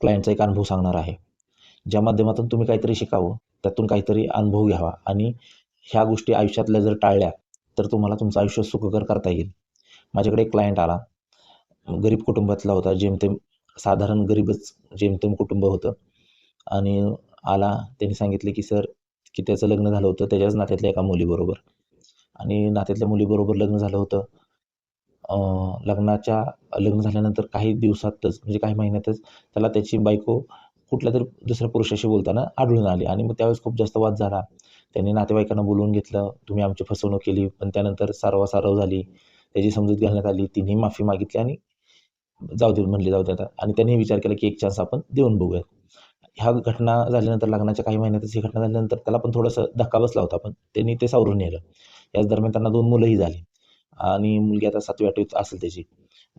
क्लायंटचा एक अनुभव सांगणार आहे. ज्या माध्यमातून तुम्ही काहीतरी शिकावं त्यातून काहीतरी अनुभव घ्यावा आणि ह्या गोष्टी आयुष्यातल्या जर टाळल्या तर तुम्हाला तुमचं आयुष्य सुखकर करता येईल. माझ्याकडे एक क्लायंट आला. गरीब कुटुंबातला होता जेमतेम साधारण गरीबच जेमतेम कुटुंब होतं. आणि आला त्यांनी सांगितले की सर की त्याचं लग्न झालं होतं त्याच्याच नात्यातल्या एका मुलीबरोबर. आणि नात्यातल्या मुलीबरोबर लग्न झालं होतं. लग्नाच्या लग्न झाल्यानंतर काही दिवसातच म्हणजे काही महिन्यातच त्याला त्याची बायको कुठल्या तरी दुसऱ्या पुरुषाशी बोलताना आढळून आली. आणि मग त्यावेळेस खूप जास्त वाद झाला. त्यांनी नातेवाईकांना बोलवून घेतलं तुम्ही आमची फसवणूक केली. पण त्यानंतर सारवासारव झाली. त्याची समजूत घालण्यात आली. तिनेही माफी मागितली आणि जाऊ दे म्हणले जाऊ दे आता. आणि त्यांनी विचार केला की एक चान्स आपण देऊन बघूयात. ह्या घटना झाल्यानंतर लग्नाच्या काही महिन्यातच ही घटना झाल्यानंतर त्याला पण थोडंसं धक्का बसला होता. पण त्यांनी ते सावरून नेलं. याच दरम्यान त्यांना दोन मुलंही झाली. आणि मुलगी आता सातवी आठवीत असेल त्याची.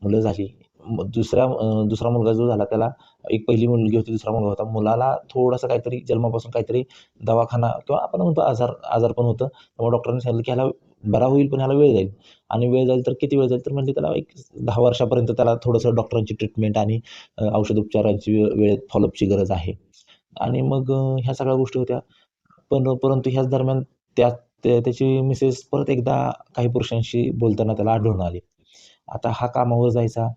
मुलं झाली. मग दुसऱ्या दुसरा मुलगा जो झाला त्याला एक पहिली मुलगी होती दुसरा मुलगा होता. मुलाला थोडंसं काहीतरी जन्मापासून काहीतरी दवाखाना किंवा आपण म्हणतो आजार आजार पण होतं. त्यामुळे डॉक्टरांनी सांगितलं की ह्याला बरा होईल पण ह्याला वेळ जाईल. आणि वेळ जाईल तर किती वेळ जाईल तर म्हणजे त्याला एक दहा वर्षापर्यंत त्याला थोडंसं डॉक्टरांची ट्रीटमेंट आणि औषधोपचारांची वेळेत फॉलोअपची गरज आहे. आणि मग ह्या सगळ्या गोष्टी होत्या. पण परंतु ह्याच दरम्यान त्या त्याची मिसेस परत एकदा काही पुरुषांशी बोलताना त्याला आढळून आली. आता हा कामावर जायचा.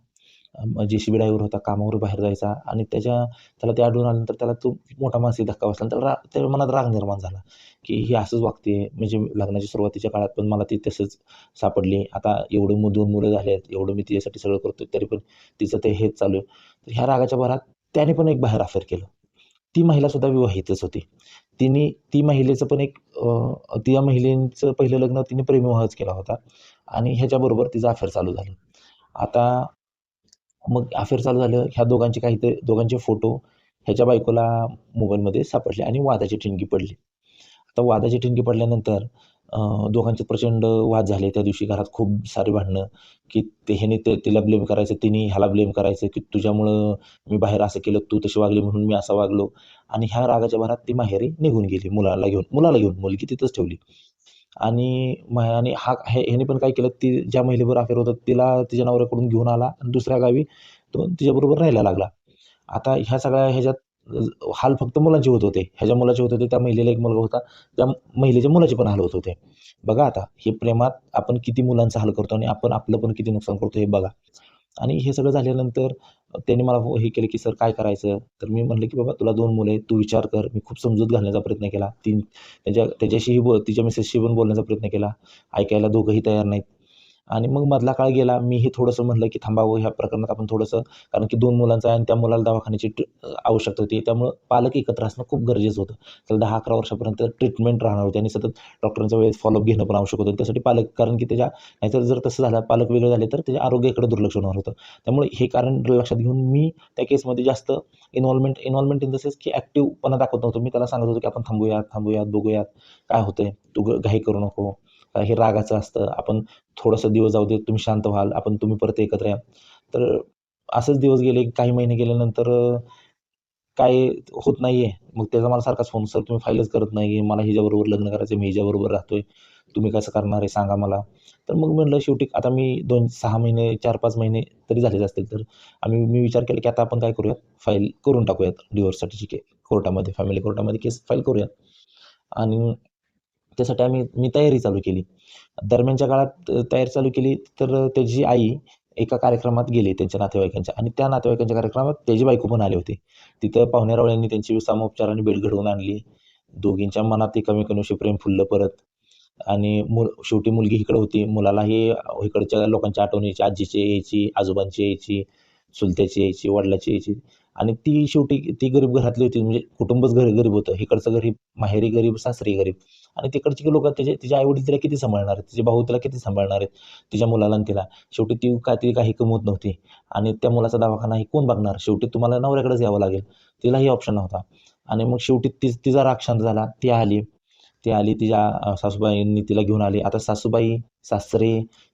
जे सी बी ड्रायव्हर होता कामावर बाहेर जायचा आणि त्याच्या त्याला ते आढळून आल्यानंतर त्याला तो मोठा मानसिक धक्का बसला त्याला रा त्या मनात राग निर्माण झाला की ही असंच वागते म्हणजे लग्नाच्या सुरुवातीच्या काळात पण मला ती तसंच सापडली. आता एवढं मग दोन मुलं झाले आहेत एवढं मी तिच्यासाठी सगळं करतो तरी पण तिचं ते हेच चालू आहे. तर ह्या रागाच्या भरात त्याने पण एक बाहेर अफेअर केलं. ती महिलासुद्धा विवाहितच होती. तिने ती महिलेचं पण एक त्या महिलेचं पहिलं लग्न तिने प्रेमविवाहच केला होता. आणि ह्याच्याबरोबर तिचं अफेअर चालू झालं. आता मग अफेअर चालू झालं ह्या दोघांचे काहीतरी दोघांचे फोटो ह्याच्या बायकोला मोबाईलमध्ये सापडले आणि वादाची ठिणगी पडली. आता वादाची ठिणगी पडल्यानंतर दोघांचे प्रचंड वाद झाले. त्या दिवशी घरात खूप सारे भांडणं की ते ह्याने ते तिला ब्लेम करायचं तिने ह्याला ब्लेम करायचं की तुझ्यामुळं मी बाहेर असं केलं तू तशी वागली म्हणून मी असं वागलो. आणि ह्या रागाच्या भरात ती माहेरी निघून गेली मुलाला घेऊन मुलाला घेऊन मुलगी तिथंच ठेवली. आणि आणि हा हे ह्याने पण काय केलं ती ज्या महिलेवर अफेअर होतं तिला तिच्या नवऱ्याकडून घेऊन आला आणि दुसऱ्या गावी तो तिच्याबरोबर राहायला लागला. आता ह्या सगळ्या ह्याच्यात हाल फक्त मुलांचे होत होते. ह्याच्या मुलाचे होत होते त्या महिलेला एक मुलगा होता. त्या महिलेच्या मुलाचे पण हाल होत होते. बघा आता हे प्रेमात आपण किती मुलांचा हाल करतो आणि आपण आपलं पण किती नुकसान करतो हे बघा. आणि हे सगळं झाल्यानंतर त्यांनी मला हे केलं की सर काय करायचं? तर मी म्हटलं की बाबा तुला दोन मुलं आहेत. तू विचार कर. मी खूप समजूत घालण्याचा प्रयत्न केला. तीन त्याच्या त्याच्याशीही बोल तिच्या मिसेसशी पण बोलण्याचा प्रयत्न केला. ऐकायला दोघंही तयार नाहीत. आणि मग मधला काळ गेला मीही थोडंसं म्हटलं की थांबावं ह्या प्रकरणात आपण थोडंसं कारण की दोन मुलांचं आहे आणि त्या मुलाला दवाखान्याची आवश्यकता होती. त्यामुळं पालक एकत्र असणं खूप गरजेचं होतं. तर दहा अकरा वर्षापर्यंत ट्रीटमेंट राहणार होती आणि सतत डॉक्टरांचा वेळेस फॉलोअप घेणं पण आवश्यक होतं. त्यासाठी पालक कारण की त्याच्या नाहीतर जर तसं झालं पालक वेगळे झाले तर त्याच्या आरोग्याकडे दुर्लक्ष होणार होतं. त्यामुळे हे कारण लक्षात घेऊन मी त्या केसमध्ये जास्त involvement involvement in the sense की ॲक्टिव्हपणा दाखवत नव्हतो. मी त्याला सांगत होतो की आपण थांबूयात थांबूयात बघूयात काय होतंय. तू घाई करू नको. हे रागाचं असतं. आपण थोडंसं दिवस जाऊ दे तुम्ही शांत व्हाल आपण तुम्ही परत एकत्र या. तर असंच दिवस गेले काही महिने गेल्यानंतर काय होत नाही आहे मग त्याचा मला सारखाच फोन सर तुम्ही फाईलच करत नाही मला हिच्याबरोबर लग्न करायचं मी हिच्याबरोबर राहतोय. तुम्ही कसं करणार आहे सांगा मला. तर मग म्हटलं शेवटी आता मी दोन सहा महिने चार पाच महिने तरी झालेच असतील तर आम्ही मी विचार केला की आता आपण काय करूयात? फाईल करून टाकूयात. डिवोर्ससाठीची के कोर्टामध्ये फॅमिली कोर्टामध्ये केस फाईल करूयात. आणि त्यासाठी आम्ही मी तयारी चालू केली. दरम्यानच्या काळात तयारी चालू केली तर त्याची आई एका कार्यक्रमात गेली त्यांच्या नातेवाईकांच्या आणि त्या नातेवाईकांच्या कार्यक्रमात त्याची बायको पण आली होती. तिथं पाहुण्यारावळ्यांनी त्यांची सामोपचाराने भेट घडवून आणली. दोघींच्या मनात कमी प्रेम फुललं परत. आणि मुल शेवटी मुलगी इकडं होती. मुलालाही इकडच्या लोकांच्या आठवण यायची. आजीची यायची आजोबांची यायची चुलत्याची यायची वडिलाची यायची. आणि ती शेवटी ती गरीब घरातली होती. म्हणजे कुटुंबच घरी गरीब होतं. इकडचं गरीब माहेरी गरीब सासरी गरीब. आणि तिकडची लोक त्याचे तिच्या आईवडील तिला किती सांभाळणार आहेत? तिचे भाऊ तिला किती सांभाळणार आहेत? तिच्या मुलाला आणि तिला. शेवटी ती काय ती काही कमवत नव्हती. आणि त्या मुलाचा दवाखाना ही कोण बघणार? शेवटी तुम्हाला नवऱ्याकडेच यावं लागेल. तिलाही ऑप्शन नव्हता. आणि मग शेवटी ती तिचा राग शांत झाला. ती आली. ती आली तिच्या सासूबाईंनी तिला घेऊन आली. आता सासूबाई सासरे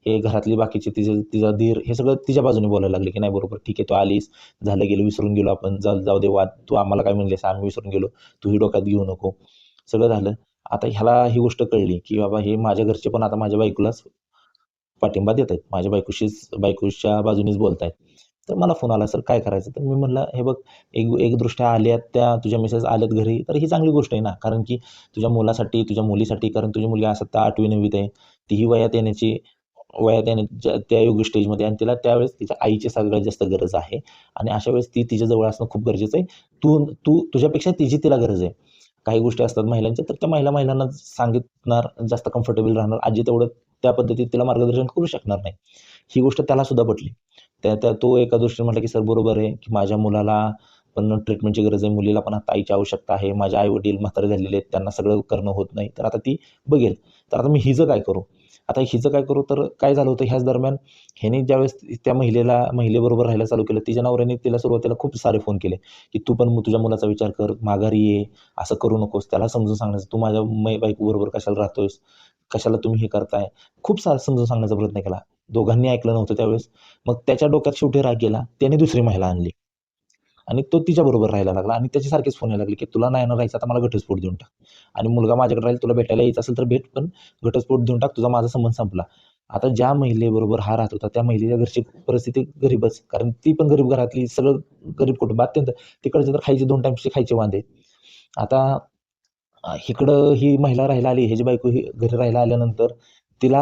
हे घरातली बाकीचे तिचे तिचा धीर हे सगळं तिच्या बाजूने बोलायला लागले की नाही बरोबर. ठीक आहे तू आलीस. झालं गेलं विसरून गेलो आपण. जाऊ जाऊ दे वाद. तू आम्हाला काय म्हणलेस? आम्ही विसरून गेलो. तूही डोक्यात घेऊ नको. सगळं झालं. आता ह्याला ही गोष्ट कळली की बाबा हे माझ्या घरचे पण आता माझ्या बायकोलाच पाठिंबा देत आहेत माझ्या बायकोशीच बायकोच्या बाजूनेच बोलत आहेत तर मला फोन आला सर काय करायचं? तर मी म्हणलं हे बघ एक एक दृष्ट्या आल्यात त्या तुझ्या मिसेस आल्यात घरी तर ही चांगली गोष्ट आहे ना. कारण की तुझ्या मुलासाठी तुझ्या मुलीसाठी कारण तुझी मुलगी असं त्या आठवी नववीत आहे. तीही वयात येण्याची वयात येण्याच्या त्या योग्य स्टेजमध्ये आणि तिला त्यावेळेस तिच्या आईची सगळ्यात जास्त गरज आहे. आणि अशा वेळेस ती तिच्या जवळ असणं खूप गरजेचं आहे. तू तू तुझ्यापेक्षा तिची तिला गरज आहे. काही गोष्टी असतात महिलांच्या तर त्या महिला महिलांना सांगितणार जास्त कम्फर्टेबल राहणार. आजी तेवढं त्या पद्धतीत तिला मार्गदर्शन करू शकणार नाही. ही गोष्ट त्याला सुद्धा पटली. त्या त्या तो एका दृष्टीने म्हटलं की सर बरोबर आहे की माझ्या मुलाला पण ट्रीटमेंटची गरज आहे. मुलीला पण आता आईची आवश्यकता आहे. माझे आई वडील म्हातारे झालेले आहेत. त्यांना सगळं करणं होत नाही. तर आता ती बघेल. तर आता मी हिचं काय करू? आता हिचं काय करू तर काय झालं होतं ह्याच दरम्यान ह्याने ज्यावेळेस त्या महिलेला महिलेबरोबर राहायला चालू केलं तिच्या नवऱ्याने तिला सुरुवातीला खूप सारे फोन केले की तू पण मग तुझ्या मुलाचा विचार कर माघारी ये असं करू नकोस त्याला समजून सांगण्याचं तू माझ्या मै बायकोबरोबर कशाला राहतोयस कशाला तुम्ही हे करताय? खूप सारं समजून सांगण्याचा प्रयत्न केला. दोघांनी ऐकलं नव्हतं त्यावेळेस. मग त्याच्या डोक्यात शेवटी राग गेला त्याने दुसरी महिला आणली. आणि तो तिच्याबरोबर राहायला लागला आणि त्याच्यासारखेच फोन यायला लागले की तुला नाही ना राहायचं आता मला घटस्फोट देऊन टाक. आणि मुलगा माझ्याकडे राहील तुला भेटायला यायचं असेल तर भेट पण घटस्फोट देऊन टाक तुझा माझा संबंध संपला. आता ज्या महिलेबरोबर हा राहत होता त्या महिलेच्या घरची परिस्थिती गरीबच कारण ती पण गरीब घरातली सगळं गरीब कुटुंब अत्यंत तिकडचे तर खायचे दोन टाईमचे खायचे वांदे. आता इकडं ही महिला राहायला आली ह्याची बायको ही घरी राहायला आल्यानंतर तिला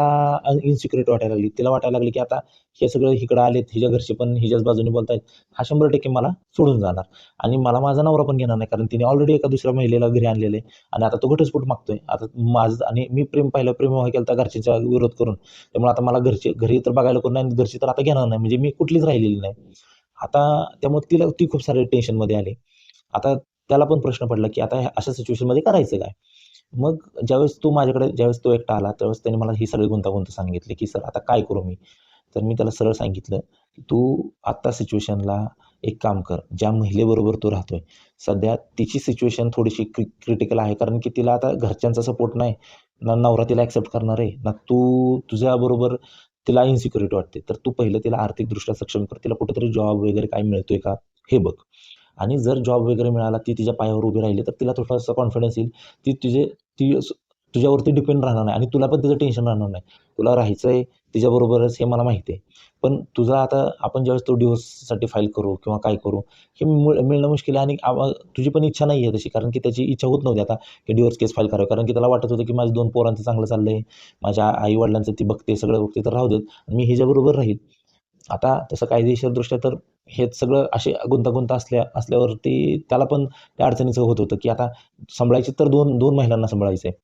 इनसिक्युरिटी वाटायला लागली. तिला वाटायला लागली की आता हे सगळं इकडं आलेत हिच्या घरचे पण हिच्याच बाजूने बोलतायत. हा शंभर टक्के मला सोडून जाणार. आणि मला माझा नवरा पण घेणार नाही कारण तिने ऑलरेडी एका दुसऱ्या महिलेला घरी आणलेले. आणि आता तो घटस्फोट मागतोय. आता माझं आणि मी प्रेम पाहिलं प्रेम व्हाय केलं तर घरच्यांचा विरोध करून. त्यामुळे आता मला घरचे घरी तर बघायला कोण नाही आणि घरची तर आता घेणार नाही. म्हणजे मी कुठलीच राहिलेली नाही. आता त्यामुळे तिला ती खूप सारे टेन्शनमध्ये आली. आता त्याला पण प्रश्न पडला की आता अशा सिच्युएशनमध्ये करायचं काय? मग ज्यावेळेस तो माझ्याकडे ज्यावेळेस तो एकटा आला त्यावेळेस त्याने मला ही सगळी गुंतागुंत सांगितली की सर आता काय करू मी? तर मी त्याला सरळ सांगितलं की तू आत्ता सिच्युएशनला एक काम कर ज्या महिलेबरोबर तू राहतोय सध्या तिची सिच्युएशन थोडीशी क्रि क्रिटिकल आहे कारण की तिला आता घरच्यांचा सपोर्ट नाही ना नवरा तिला ॲक्सेप्ट करणार आहे ना तू तुझ्याबरोबर तिला इन्सिक्युरिटी वाटते तर तू पहिलं तिला आर्थिकदृष्ट्या सक्षम कर तिला कुठेतरी जॉब वगैरे काय मिळतोय का हे बघ. आणि जर जॉब वगैरे मिळाला ती तिच्या पायावर उभी राहिली तर तिला थोडासा कॉन्फिडन्स येईल. ती तुझे ती तुझ्यावरती डिपेंड राहणार नाही आणि तुला पण तिचं टेन्शन राहणार नाही. तुला राहायचं आहे तिच्याबरोबरच हे मला माहिती आहे. पण तुझा आता आपण ज्यावेळेस तो डिवोर्ससाठी फाईल करू किंवा काय करू हे मिळणं मुश्किल आहे आणि तुझी पण इच्छा नाही आहे तशी कारण की त्याची इच्छा होत नव्हती आता की डिवोर्स केस फाईल करावी. कारण की त्याला वाटत होतं की माझ्या दोन पोरांचं चांगलं चाललं आहे माझ्या आईवडिलांचं ती बघते सगळं बघते तर राहू देत. आणि मी हिच्याबरोबर राहील. आता तसं कायदेशीरदृष्ट्या तर हेच सगळं असे गुंतागुंत असल्या असल्यावरती त्याला पण त्या अडचणीचं होत होतं की आता सांभाळायची तर दोन दोन महिलांना सांभाळायचं आहे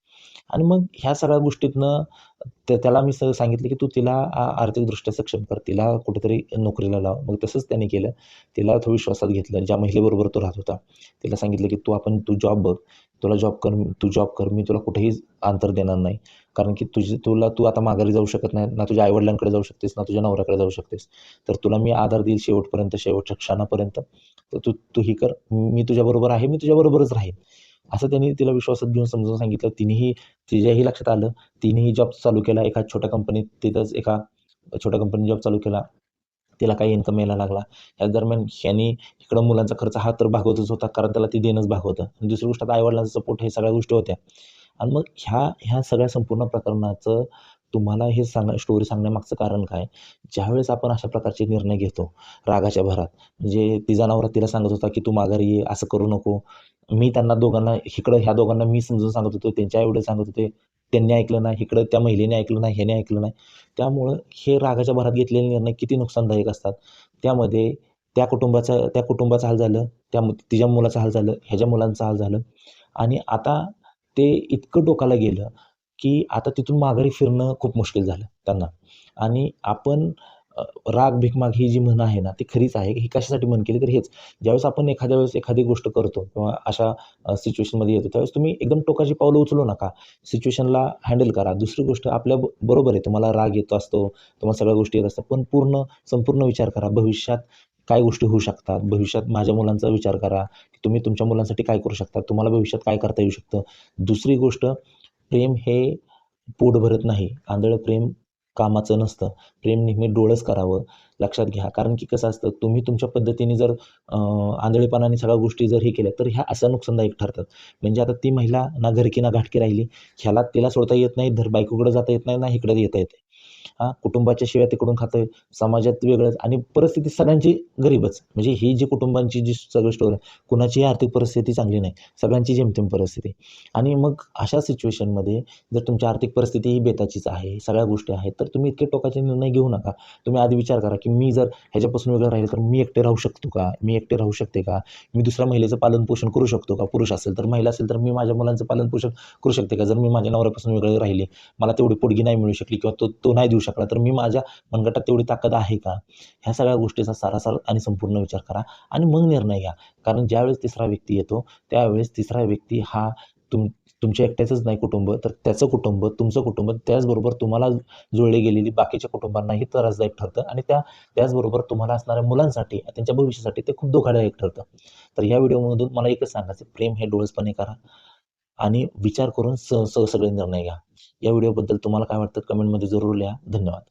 आणि मग ह्या सगळ्या गोष्टीतनं त्या त्याला मी सगळं सांगितलं की तू तिला आर्थिकदृष्ट्या सक्षम कर. तिला कुठेतरी नोकरीला लाव. मग तसंच त्याने केलं. तिला तो विश्वासात घेतलं. ज्या महिलेबरोबर तो राहत होता. तिला सांगितलं की तू आपण तू जॉब बघ. तुला जॉब कर तू जॉब कर मी तुला कुठेही अंतर देणार नाही. कारण की तुझी तुला तू आता माघारी जाऊ शकत नाही ना तुझ्या आईवडिलांकडे जाऊ शकतेस ना तुझ्या नवऱ्याकडे जाऊ शकतेस. तर तुला मी आधार देईल शेवटपर्यंत शेवटच्या क्षणापर्यंत. तर तू तू ही कर मी तुझ्याबरोबर आहे मी तुझ्याबरोबरच राहीन. असं त्यांनी तिला विश्वासात घेऊन समजून सांगितलं. तिनेही तिच्याही लक्षात आलं. तिनेही जॉब चालू केला एका छोट्या कंपनीत तिथंच एका छोट्या कंपनीत जॉब चालू केला. तिला काही इन्कम यायला लागला. या दरम्यान ह्यानी इकडं मुलांचा खर्च हा तर भागवतच होता कारण त्याला ती देणंच भाग होतं. आणि दुसरी गोष्ट आता आईवडिलांचा सपोर्ट हे सगळ्या गोष्टी होत्या. आणि मग ह्या ह्या सगळ्या संपूर्ण प्रकरणाचं तुम्हाला हे सांग स्टोरी सांगण्यामागचं कारण काय? ज्यावेळेस आपण अशा प्रकारचे निर्णय घेतो रागाच्या भरात म्हणजे तिचा नवरा तिला सांगत होता की तू माघारी ये असं करू नको. मी त्यांना दोघांना इकडं ह्या दोघांना मी समजून सांगत होतो त्यांच्या एवढे सांगत होते त्यांनी ऐकलं नाही इकडं त्या महिलेने ऐकलं नाही ह्याने ऐकलं नाही. त्यामुळं हे रागाच्या भरात घेतलेले निर्णय किती नुकसानदायक असतात. त्यामध्ये त्या कुटुंबाचं त्या कुटुंबाचा हाल झालं त्या तिच्या मुलाचा हाल झालं ह्याच्या मुलांचा हाल झालं. आणि आता ते इतकं डोकाला गेलं की आता तिथून माघारी फिरणं खूप मुश्किल झालं त्यांना. आणि आपण राग भिकमाग ही जी म्हण आहे ना ती खरीच आहे. ही कशासाठी म्हण केली? तर हेच ज्यावेळेस आपण एखाद्या वेळेस एखादी गोष्ट करतो किंवा अशा सिच्युएशनमध्ये येतो त्यावेळेस तुम्ही एकदम टोकाची पावलं उचलू नका. सिच्युएशनला हँडल करा. दुसरी गोष्ट आपल्या ब- बरोबर आहे तुम्हाला राग येतो असतो तुम्हाला सगळ्या गोष्टी येत असतात पण पूर्ण संपूर्ण विचार करा. भविष्यात काय गोष्टी होऊ शकतात? भविष्यात माझ्या मुलांचा विचार करा. की तुम्ही तुमच्या मुलांसाठी काय करू शकता? तुम्हाला भविष्यात काय करता येऊ शकतं? दुसरी गोष्ट प्रेम हे पोट भरत नाही. आंधळं प्रेम कामाचं नसतं. प्रेम नेहमी डोळंच करावं लक्षात घ्या. कारण की कसं असतं तुम्ही तुमच्या पद्धतीने जर आंधळेपणाने सगळ्या गोष्टी जर हे केल्या तर ह्या असं नुकसानदायक ठरतात. म्हणजे आता ती महिला ना घरकी ना घाटकी राहिली ह्याला तिला सोडता येत नाही धर बायकोकडे जाता येत नाही ना इकडे येता येते हां कुटुंबाच्या शिवाय तिकडून खातं समाजात वेगळंच आणि परिस्थिती सगळ्यांची गरीबच. म्हणजे ही जी कुटुंबांची जी सगळी स्टोरी आहे कुणाचीही आर्थिक परिस्थिती चांगली नाही सगळ्यांची जेमतेम परिस्थिती. आणि मग अशा सिच्युएशनमध्ये जर तुमची आर्थिक परिस्थिती ही बेताचीच आहे सगळ्या गोष्टी आहेत तर तुम्ही इतके टोकाचे निर्णय घेऊ नका. तुम्ही आधी विचार करा की मी जर ह्याच्यापासून वेगळं राहिलं तर मी एकटे राहू शकतो का? मी एकटे राहू शकते का? मी दुसऱ्या महिलेचं पालनपोषण करू शकतो का? पुरुष असेल तर महिला असेल तर मी माझ्या मुलांचं पालनपोषण करू शकते का? जर मी माझ्या नवऱ्यापासून वेगळे राहिले मला तेवढी पोडगी नाही मिळू शकली किंवा तो तो नाही देऊ शकला तर मी माझ्या मनगटात तेवढी ताकद आहे का? ह्या सगळ्या गोष्टीचा सारासार आणि संपूर्ण विचार करा आणि मग निर्णय घ्या. कारण ज्यावेळेस तिसरा व्यक्ती येतो त्यावेळेस तिसरा व्यक्ती हा तुम तुमच्या एकट्याचंच नाही कुटुंब. तर त्याचं कुटुंब तुमचं कुटुंब त्याचबरोबर तुम्हाला जुळले गेलेली बाकीच्या कुटुंबांनाही त्रासदायक ठरतं आणि त्या त्याचबरोबर तुम्हाला असणाऱ्या मुलांसाठी त्यांच्या भविष्यासाठी ते खूप धोकादायक ठरतं. तर या व्हिडिओमधून मला एकच सांगायचं प्रेम हे डोळसपणे करा. आणि विचार करून स स सगळे निर्णय घ्या. या व्हिडिओबद्दल तुम्हाला काय वाटतं कमेंटमध्ये जरूर लिहा. धन्यवाद.